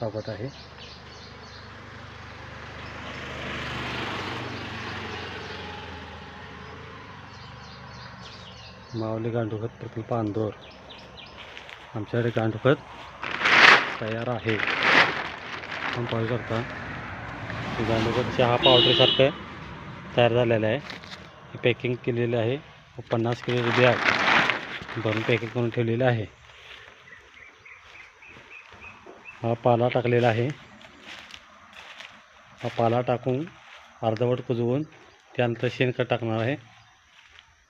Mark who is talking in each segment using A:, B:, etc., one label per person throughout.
A: स्वागत आहे. माऊली गांडूखत प्रकल्प आंदोर आमच्याकडे गांडूखत तयार आहे. आपण पाहू शकता गांडूखत चहा पावडरसारखं तयार झालेलं आहे. पॅकिंग केलेलं आहे. पन्नास किलो बॅग भरून पॅकिंग करून ठेवलेलं आहे. हा पाला टाकलेला आहे. हा पाला टाकून अर्धवट कुजवून त्यानंतर शेणखत टाकणार आहे.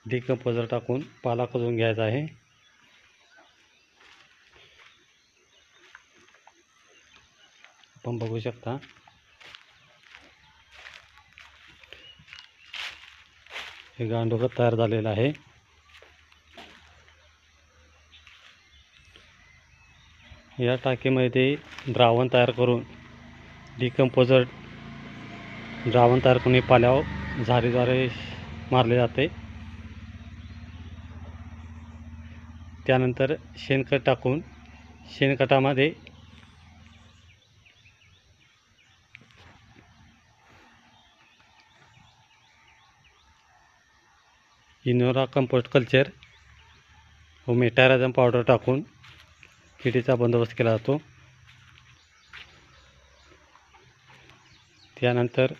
A: डिकंपोजर टाकून पाला कुजवून घ्यायचा आहे. आपण बघू शकता. हे गांडूळ तयार झालेलं आहे. या टाकीमध्ये द्रावण तयार करून डिकंपोजर द्रावण तयार करून हे पाल्यावर झारीद्वारे मारले जाते. त्यानंतर शेणखत टाकून शेणखतामध्ये इनोरा कंपोस्ट कल्चर व मेटाराझम पावडर टाकून किडीचा बंदोबस्त केला जातो. त्यानंतर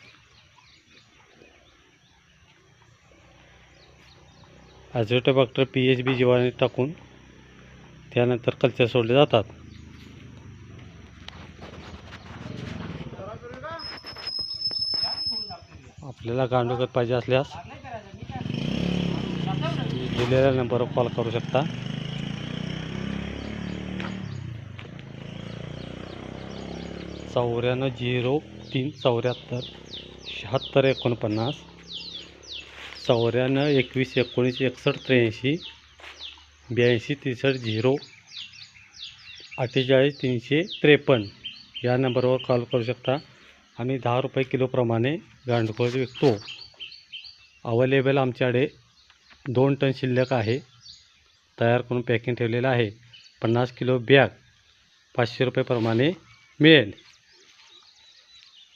A: ॲझोटोबॅक्टर पी एच बी जीवाणू टाकून त्यानंतर कल्चर सोडले जातात. आपल्याला गांडूळ पाहिजे असल्यास दिलेल्या नंबरवर कॉल करू शकता. चौऱ्याण्णव झिरो तीन चौऱ्याहत्तर शहात्तर एकोणपन्नास चौऱ्याण्णव एकवीस एकोणीस एकसष्ट त्र्याऐंशी ब्याऐंशी त्रेसष्ट झिरो अठ्ठेचाळीस तीनशे त्रेपन्न या नंबरवर कॉल करू शकता. आम्ही दहा रुपये किलोप्रमाणे गांडूळ विकतो. अवेलेबल आमच्याकडे दोन टन शिल्लक आहे. तयार करून पॅकिंग ठेवलेलं आहे. पन्नास किलो बॅग पाचशे रुपयेप्रमाणे मिळेल.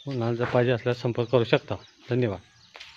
A: कोणाला जर पाहिजे असल्यास संपर्क करू शकता. धन्यवाद.